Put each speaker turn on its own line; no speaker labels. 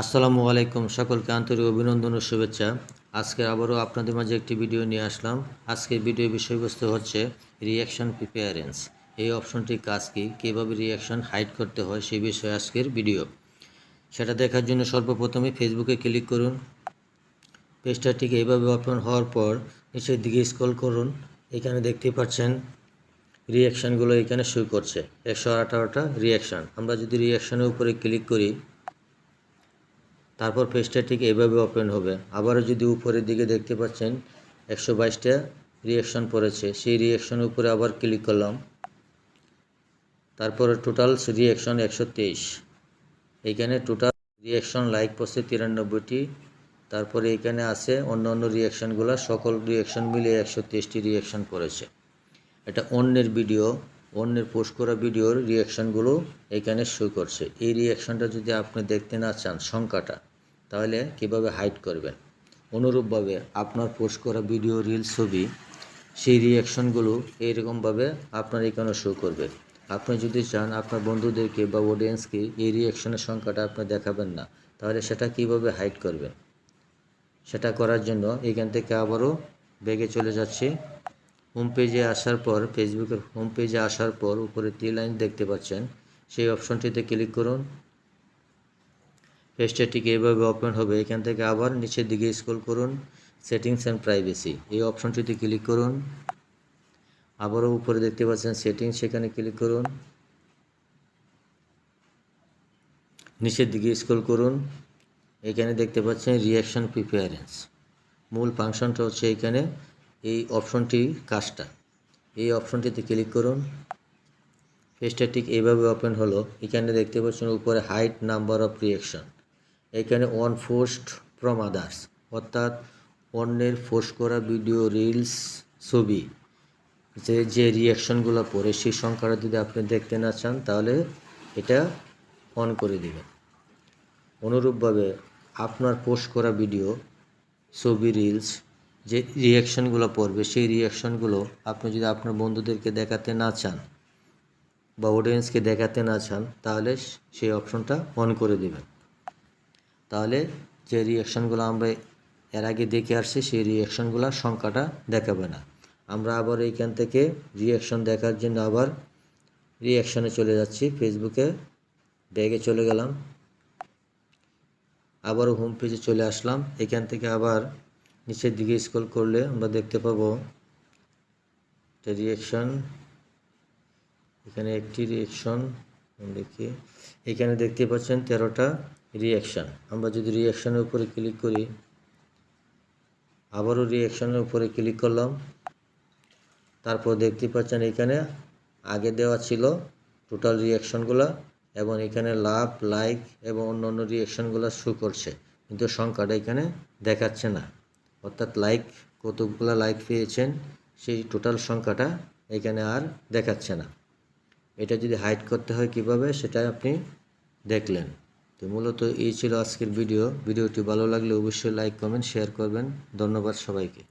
আসসালামু আলাইকুম সকলকে আন্তরিক অভিনন্দন ও শুভেচ্ছা। আজকে আবারও আপনাদের মাঝে একটি ভিডিও নিয়ে আসলাম। আজকের ভিডিওর বিষয়বস্তু হচ্ছে রিয়াকশন প্রিপেয়ারেন্স এই অপশনটি কাজ কী? কীভাবে রিয়াকশন হাইড করতে হয় সেই বিষয়ে আজকের ভিডিও। সেটা দেখার জন্য সর্বপ্রথমে ফেসবুকে ক্লিক করুন। পেজটা ঠিক এইভাবে ওপেন হওয়ার পর নিচের দিকে স্ক্রল করুন। এখানে দেখতে পাচ্ছেন রিয়াকশানগুলো এখানে শুরু করছে। একশো আঠারোটা রিয়াকশান আমরা যদি রিয়াকশানের উপরে ক্লিক করি তারপর পেজটা ঠিক এভাবে ওপেন হবে। আবারও যদি উপরের দিকে দেখতে পাচ্ছেন, একশো বাইশটা রিয়াকশন পড়েছে। সেই রিয়াকশনের উপরে আবার ক্লিক করলাম। তারপরে টোটাল রিয়াকশন একশো তেইশ। এইখানে টোটাল রিয়াকশন লাইক পড়ছে তিরানব্বইটি। তারপরে এখানে আছে অন্য অন্য রিয়াকশানগুলো সকল রিয়াকশন মিলিয়ে একশো তেইশটি রিয়াকশন পড়েছে। এটা অন্যের ভিডিও অন্যের পোস্ট করা ভিডিওর রিয়াকশানগুলো এখানে শো করছে। এই রিয়াকশানটা যদি আপনি দেখতে না চান, সংখ্যাটা তাহলে কীভাবে হাইড করবেন? অনুরূপভাবে আপনার পোস্ট করা ভিডিও রিল ছবি, সেই রিয়াকশনগুলো এইরকমভাবে আপনার এখানে শো করবে। আপনি যদি চান আপনার বন্ধুদেরকে বা অডিয়েন্সকে এই রিয়াকশনের সংখ্যাটা আপনি দেখাবেন না, তাহলে সেটা কীভাবে হাইড করবেন? সেটা করার জন্য এখান থেকে আবারও বেগে চলে যাচ্ছি। হোম পেজে আসার পর ফেসবুকের হোম পেজে আসার পর উপরে ত্রি লাইন দেখতে পাচ্ছেন। সেই অপশনটিতে ক্লিক করুন। পেজটা ঠিক এইভাবে ওপেন হবে, এখান থেকে আবার নিচের দিকে স্ক্রল করুন সেটিংস অ্যান্ড প্রাইভেসি এই অপশনটিতে ক্লিক করুন। আবারও উপরে দেখতে পাচ্ছেন সেটিংস সেখানে ক্লিক করুন। নিচের দিকে স্ক্রল করুন। এখানে দেখতে পাচ্ছেন রিয়াকশন প্রিপেয়ারেন্স মূল ফাংশনটা হচ্ছে এখানে এই অপশনটি কাজটা। এই অপশনটিতে ক্লিক করুন। পেজটা ঠিক এইভাবে ওপেন হলো। এখানে দেখতে পাচ্ছেন উপরে হাইট নাম্বার অফ রিয়াকশন এখানে ওয়ান পোস্ট ফ্রম আদার্স অর্থাৎ অন্যের পোস্ট করা ভিডিও রিলস ছবি, যে যে রিয়াকশনগুলো পড়ে, সেই সংখ্যাটা যদি আপনি দেখতে না চান, তাহলে এটা অন করে দেবেন। অনুরূপভাবে আপনার পোস্ট করা ভিডিও ছবি রিলস যে রিয়াকশনগুলো পড়বে, সেই রিয়াকশনগুলো আপনি যদি আপনার বন্ধুদেরকে দেখাতে না চান বা অডিয়েন্সকে দেখাতে না চান, তাহলে সেই অপশনটা অন করে দেবেন। তাহলে যে রিয়াকশনগুলো আমরা এর আগে দেখে আসছি, সেই রিয়াকশনগুলোর সংখ্যাটা দেখাবে না। আমরা আবার এইখান থেকে রিয়াকশন দেখার জন্য আবার রিয়াকশানে চলে যাচ্ছি ফেসবুকে ব্যাগে চলে গেলাম। আবারও হোম পেজে চলে আসলাম। এখান থেকে আবার নিচের দিকে স্ক্রল করলে আমরা দেখতে পাবো রিয়াকশন এখানে একটি রিয়াকশন দেখি। এখানে দেখতে পাচ্ছেন তেরোটা রিয়াকশান আমরা যদি রিয়াকশানের উপরে ক্লিক করি, আবারও রিয়াকশানের উপরে ক্লিক করলাম। তারপর দেখতে পাচ্ছেন এখানে আগে দেওয়া ছিল টোটাল রিয়াকশনগুলো এবং এখানে লাভ লাইক এবং অন্য অন্য রিয়াকশনগুলো শো করছে। কিন্তু সংখ্যাটা এখানে দেখাচ্ছে না। অর্থাৎ লাইক কতগুলো লাইক পেয়েছেন, সেই টোটাল সংখ্যাটা এখানে আর দেখাচ্ছে না। এটা যদি হাইড করতে হয় কীভাবে, সেটা আপনি দেখলেন। তো মূলত এই ছিল আজকের ভিডিও। ভিডিওটি ভালো লাগলে অবশ্যই লাইক কমেন্ট শেয়ার করবেন। ধন্যবাদ সবাইকে।